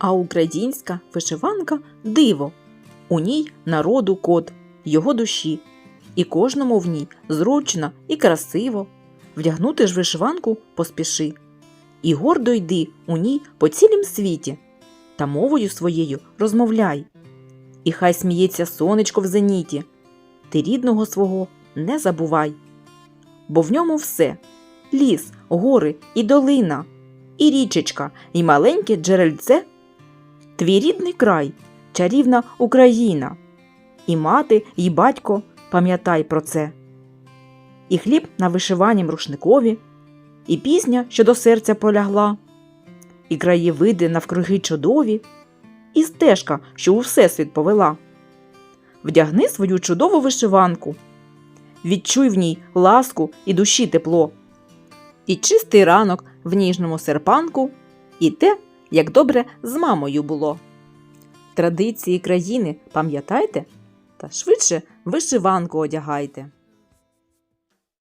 А українська вишиванка диво. У ній народу код, його душі, і кожному в ній зручно і красиво. Вдягнути ж вишиванку поспіши. І гордо йди у ній по цілім світі, та мовою своєю розмовляй. І хай сміється сонечко в зеніті, ти рідного свого не забувай. Бо в ньому все ліс, гори і долина, і річечка, і маленьке джерельце. Твій рідний край, чарівна Україна. І мати, і батько, пам'ятай про це. І хліб на вишиванім рушникові, і пісня, що до серця полягла, і краєвиди навкруги чудові, і стежка, що у всесвіт повела. Вдягни свою чудову вишиванку, відчуй в ній ласку і душі тепло, і чистий ранок в ніжному серпанку, і те, як добре з мамою було. Традиції країни пам'ятайте та швидше вишиванку одягайте.